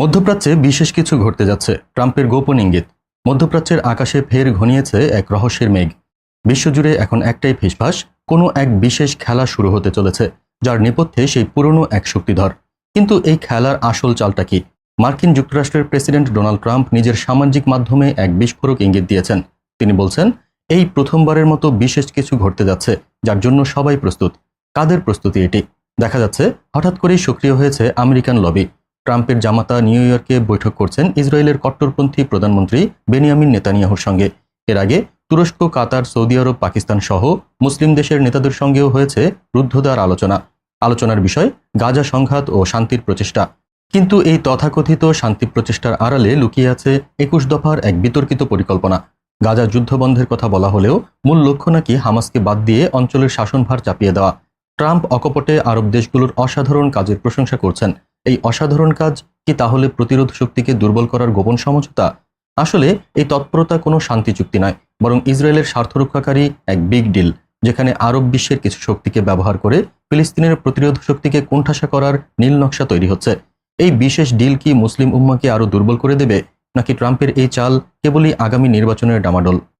মধ্যপ্রাচ্যে বিশেষ কিছু ঘটতে যাচ্ছে। ট্রাম্পের গোপন ইঙ্গিত, মধ্যপ্রাচ্যের আকাশে ফের ঘনিয়েছে এক রহস্যের মেঘ। বিশ্বজুড়ে এখন একটাই ফিসফাস, কোনো এক বিশেষ খেলা শুরু হতে চলেছে, যার নেপথ্যে সেই পুরনো এক শক্তিধর। কিন্তু এই খেলার আসল চালটা কি? মার্কিন যুক্তরাষ্ট্রের প্রেসিডেন্ট ডোনাল্ড ট্রাম্প নিজের সামাজিক মাধ্যমে এক বিস্ফোরক ইঙ্গিত দিয়েছেন। তিনি বলছেন, এই প্রথমবারের মতো বিশেষ কিছু ঘটতে যাচ্ছে, যার জন্য সবাই প্রস্তুত। কাদের প্রস্তুতি এটি? দেখা যাচ্ছে, হঠাৎ করেই সক্রিয় হয়েছে আমেরিকান লবি। ট্রাম্পের জামাতা নিউ ইয়র্কে বৈঠক করছেন ইসরায়েলের কট্টরপন্থী প্রধানমন্ত্রী বেনিয়ামিন নেতানিয়াহুর সঙ্গে। এর আগে তুরস্ক, কাতার, সৌদি আরব, পাকিস্তান সহ মুসলিম দেশের নেতাদের সঙ্গেও হয়েছে রুদ্ধদ্বার আলোচনা। আলোচনার বিষয়, গাজা সংঘাত ও শান্তির প্রচেষ্টা। কিন্তু এই তথাকথিত শান্তি প্রচেষ্টার আড়ালে লুকিয়ে আছে একুশ দফার এক বিতর্কিত পরিকল্পনা। গাজা যুদ্ধবন্ধের কথা বলা হলেও মূল লক্ষ্য নাকি হামাসকে বাদ দিয়ে অঞ্চলের শাসনভার চাপিয়ে দেওয়া। ট্রাম্প অকপটে আরব দেশগুলোর অসাধারণ কাজের প্রশংসা করছেন। এই অসাধারণ কাজ কি তাহলে প্রতিরোধ শক্তিকে দুর্বল করার গোপন সমঝোতা? আসলে এই তৎপরতা কোনো শান্তি চুক্তি নয়, বরং ইসরায়েলের স্বার্থরক্ষাকারী এক বিগ ডিল, যেখানে আরব বিশ্বের কিছু শক্তিকে ব্যবহার করে ফিলিস্তিনের প্রতিরোধ শক্তিকে কোণঠাসা করার নীল নকশা তৈরি হচ্ছে। এই বিশেষ ডিল কি মুসলিম উম্মাকে আরও দুর্বল করে দেবে, নাকি ট্রাম্পের এই চাল কেবলই আগামী নির্বাচনের ডামাডোল?